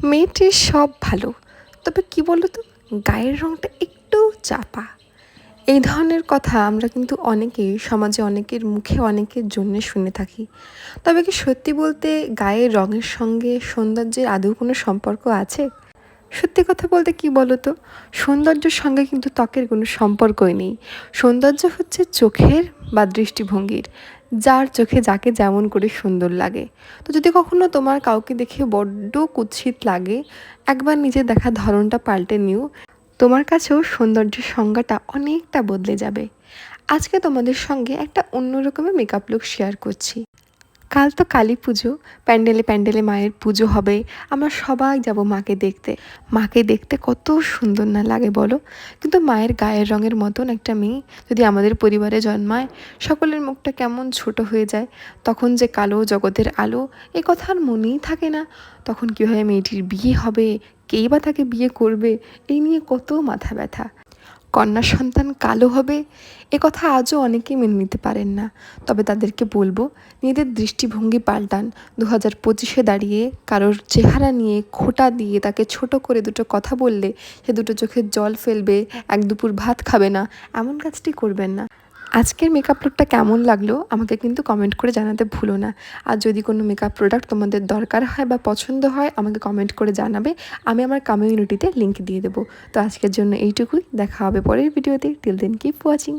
মেয়েটির সব ভালো। তবে কি বলো তো গায়ের রঙটা একটু চাপা। এই ধরনের কথা আমরা কিন্তু অনেকেই, সমাজে অনেকের মুখে অনেকের জন্যে শুনে থাকি। তবে কি সত্যি বলতে গায়ের রঙের সঙ্গে সৌন্দর্যের আদৌ কোনো সম্পর্ক আছে? সত্যি কথা বলতে কি বলো তো সৌন্দর্যের সঙ্গে কিন্তু ত্বকের কোনো সম্পর্কই নেই। সৌন্দর্য হচ্ছে চোখের বা দৃষ্টিভঙ্গির, যার চোখে যাকে যেমন করে সুন্দর লাগে। তো যদি কখনো তোমার কাউকে দেখে বড্ড কুৎসিত লাগে, একবার নিজের দেখার ধরনটা পাল্টে নিও। তোমার কাছেও সৌন্দর্যের সংজ্ঞাটা অনেকটা বদলে যাবে। আজকে তোমাদের সঙ্গে একটা অন্য রকমের মেকআপ লুক শেয়ার করছি। কাল তো কালী পুজো, প্যান্ডেলে প্যান্ডেলে মায়ের পুজো হবে। আমরা সবাই যাব মাকে দেখতে। মাকে দেখতে কত সুন্দর না লাগে বলো? কিন্তু মায়ের গায়ের রঙের মতন একটা মেয়ে যদি আমাদের পরিবারে জন্মায়, সকলের মুখটা কেমন ছোট হয়ে যায়, তখন যে কালো জগতের আলো, এ কথা আর মনেই থাকে না। তখন কীভাবে মেয়েটির বিয়ে হবে? কেই বা তাকে বিয়ে করবে? এই নিয়ে কত মাথা ব্যথা। কন্যা সন্তান কালো হবে, এ কথা আজও অনেকে মেনে নিতে পারেন না। তবে তাদেরকে বলব, নিজেদের দৃষ্টিভঙ্গি পাল্টান। দু হাজার পঁচিশে দাঁড়িয়ে কারোর চেহারা নিয়ে খোটা দিয়ে তাকে ছোট করে দুটো কথা বললে সে দুটো চোখের জল ফেলবে, এক দুপুর ভাত খাবে না, এমন কাজটি করবেন না। আজকের মেকআপ লুকটা কেমন লাগল, আমাকে কিন্তু কমেন্ট করে জানাতে ভুলো না। আর যদি কোনো মেকআপ প্রোডাক্ট তোমাদের দরকার হয় বা পছন্দ হয়, আমাকে কমেন্ট করে জানাবে। আমি আমার কমিউনিটিতে লিংক দিয়ে দেবো। তো আজকের জন্য এইটুকুই। দেখা হবে পরের ভিডিওতে টিল দেন কিপ ওয়াচিং